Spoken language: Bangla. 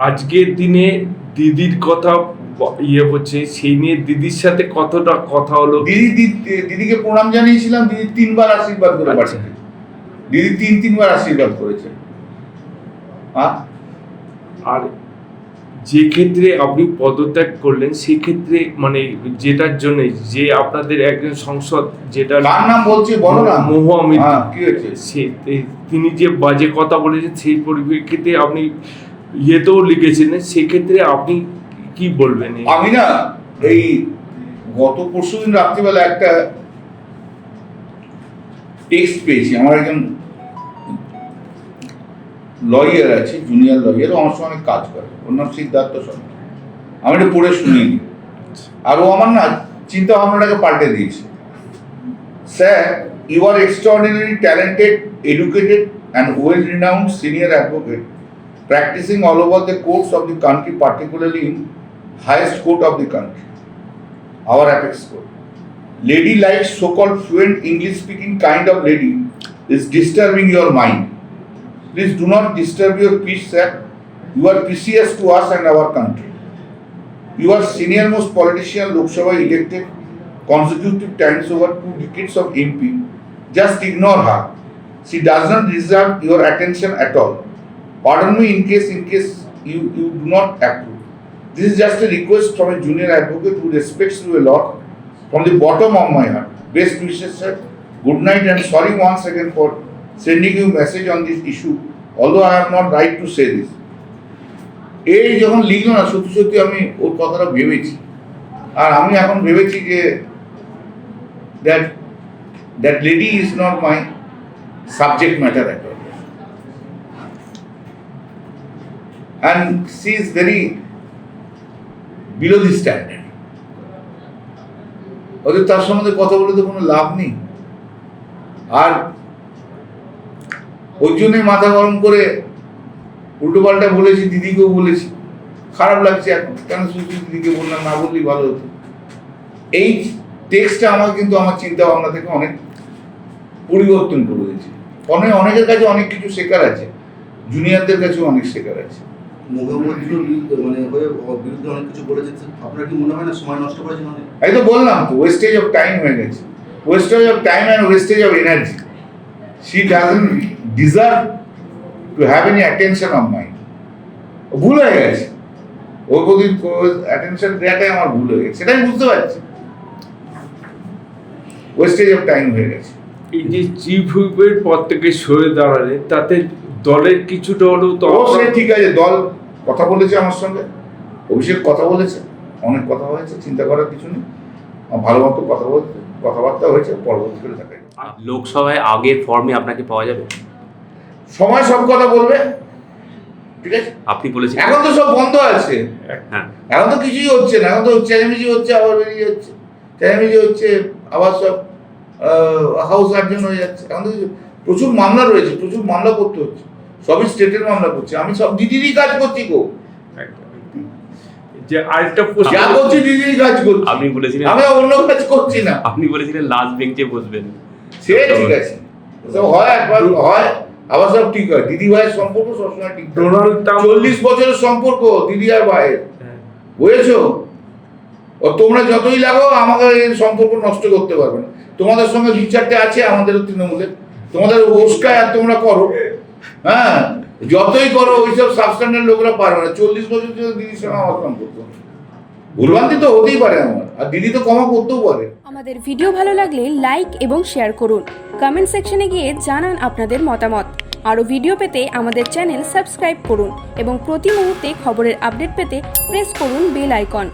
আজকের দিনে দিদির কথা ইয়ে হচ্ছে সেই নিয়ে দিদির সাথে কতটা কথা হলো? দিদি দিদিকে প্রণাম জানিয়েছিলাম দিদি তিনবার আশীর্বাদ করে আচ্ছা। পাঠিয়েছে। দিদি তিন তিনবার আশীর্বাদ করেছে। আর যে ক্ষেত্রে আপনি পদত্যাগ করলেন সেক্ষেত্রে মানে যেটার জন্য যে আপনাদের একজন সংসদ যেটা কার নাম বলছে বলো না? মহুয়া মিত্র। হ্যাঁ, কি হয়েছে? সে তিনি যে বাজে কথা বলেছেন সেই পরিপ্রেক্ষিতে আপনি ইয়েতেও লিখেছিলেন সেক্ষেত্রে আপনি কি বলবেন? আমি না এই গত পরশু দিন রাত্রিবেলা একটা টেক্সট পেয়েছি। আমার একজন লয়ার আছে জুনিয়র লয়ার আমার সঙ্গে অনেক কাজ করে। ওর নাম সিদ্ধার্থ সরকার। আমি এটা পড়ে শুনিয়ে নিই আর ও আমার না চিন্তা ভাবনাটাকে পাল্টে দিয়েছে। Sir you are extraordinary talented educated and well renowned senior advocate practicing all over the courts of the country, particularly in highest court of the country, our apex court. Lady like so-called fluent English-speaking kind of lady is disturbing your mind. Please do not disturb your peace, sir. You are precious to us and our country. You are senior most politician Lok Sabha elected consecutive times over two decades of MP. Just ignore her. She does not deserve your attention at all. Pardon me in case in case you, you do not approve. This is just a request from a junior advocate who respects you a lot from the bottom of my heart. Best wishes, sir. Good night and sorry once again for sending you message on this issue, although I have not right to say this. এই যখন লিখলো না সত্যি সত্যি আমি ওর কথাটা ভেবেছি আর আমি এখন ভেবেছি যে that that lady is not my subject matter at all and she is very below the standard. ওদের তার সম্বন্ধে কথা বলে তো কোনো লাভ নেই। আর ওই জন্যই মাথা গরম করে উল্টো পাল্টা বলেছি, দিদিকেও বলেছি। খারাপ লাগছে এখন। কেন শুধু দিদিকে বললাম? না বললেই ভালো হতো। এই টেক্সটটা আমার কিন্তু আমার চিন্তা ভাবনা থেকে অনেক পরিবর্তন করে দিয়েছে। অনেক অনেকের কাছে অনেক কিছু শেখার আছে। জুনিয়রদের কাছেও অনেক শেখার আছে। মুখ্যমন্ত্রীর মানে হয়ে বিরুদ্ধে অনেক কিছু বলেছেন আপনার কি মনে হয় না সময় নষ্ট করেছেন অনেক? এই তো বললাম তো ওয়েস্টেজ অফ টাইম হয়ে গেছে। Wastage of time and wastage of energy she doesn't deserve to have any attention of mind ভুল হয়ে গেছে। ওর প্রতি অ্যাটেনশন দেওয়াটাই আমার ভুল হয়ে গেছে সেটাই বুঝতে পারছি। ওয়েস্টেজ অফ টাইম হয়ে গেছে। এই যে চিফ হুইপের পদ থেকে সরে দাঁড়ালেন তাতে দলের কিছুটা হলেও তো সে ঠিক আছে দল কথা বলেছে আমার সঙ্গে। অভিষেক কথা বলেছে অনেক কথা হয়েছে চিন্তা করার কিছু নেই। ভালো মতো কথা বলতে কথাবার্তা হয়েছে পরবর্তীকালে যাবে। লোকসভায় আগের ফর্মে আপনাকে পাওয়া যাবে? সময় সব কথা বলবে। ঠিক আছে? আপনি বলেছিলেন এখন তো সব বন্ধ আছে। হ্যাঁ। এখন তো কিছুই হচ্ছে না এখন তো চেঁচামেচি হচ্ছে আবার বেরিয়ে যাচ্ছে। চেঁচামেচি হচ্ছে আবার সব হাউস গার্জেন হয়ে যাচ্ছে। এখন তো প্রচুর মামলা রয়েছে প্রচুর মামলা করতে হচ্ছে। সবই স্টেটের মামলা করছে আমি সব দিদিরই কাজ করছি গো। যে আরেকটা প্রশ্ন যা করছি। দিদিরই কাজ করছি। আপনি বলেছিলেন আমি অন্য কাজ করছি না। আপনি বলেছিলেন লাস্ট বেঞ্চে বসবেন। সে ঠিক আছে। সব হয় একবার হয়। আবার সব ঠিক হয়। দিদি ভাইয়ের সম্পর্ক সবসময় ঠিক ডোনাল্ড ট্রাম্প চল্লিশ বছরের সম্পর্ক দিদি আর ভাইয়ের। হ্যাঁ। বুঝেছ? ও তোমরা যতই লাগো আমাকে এই সম্পর্ক নষ্ট করতে পারবে না। তোমাদের সঙ্গে দু চারটে আছে আমাদেরও তৃণমূলে তোমাদের ওস্কায় আর তোমরা করো। হ্যাঁ যতই করো, ওইসব সাবস্ট্যান্ডার্ড লোকরা পারবে না। চল্লিশ বছর ধরে দিদির সঙ্গে আমার সম্পর্ক ভুলভ্রান্তি তো হতেই পারে আমার। আর দিদি তো ক্ষমা করতেও পারে। আমাদের ভিডিও ভালো লাগলে লাইক এবং শেয়ার করুন। কমেন্ট সেকশনে গিয়ে জানান আপনাদের মতামত। আরও ভিডিও পেতে আমাদের চ্যানেল সাবস্ক্রাইব করুন এবং প্রতি মুহূর্তে খবরের আপডেট পেতে প্রেস করুন বেল আইকন